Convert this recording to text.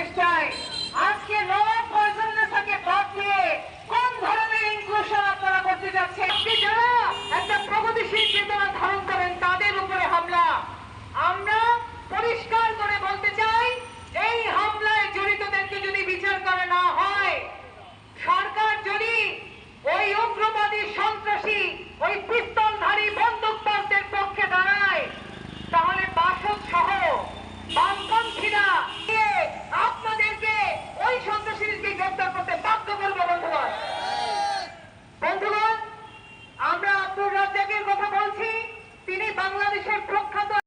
British town. বাংলাদেশের প্রখ্যাত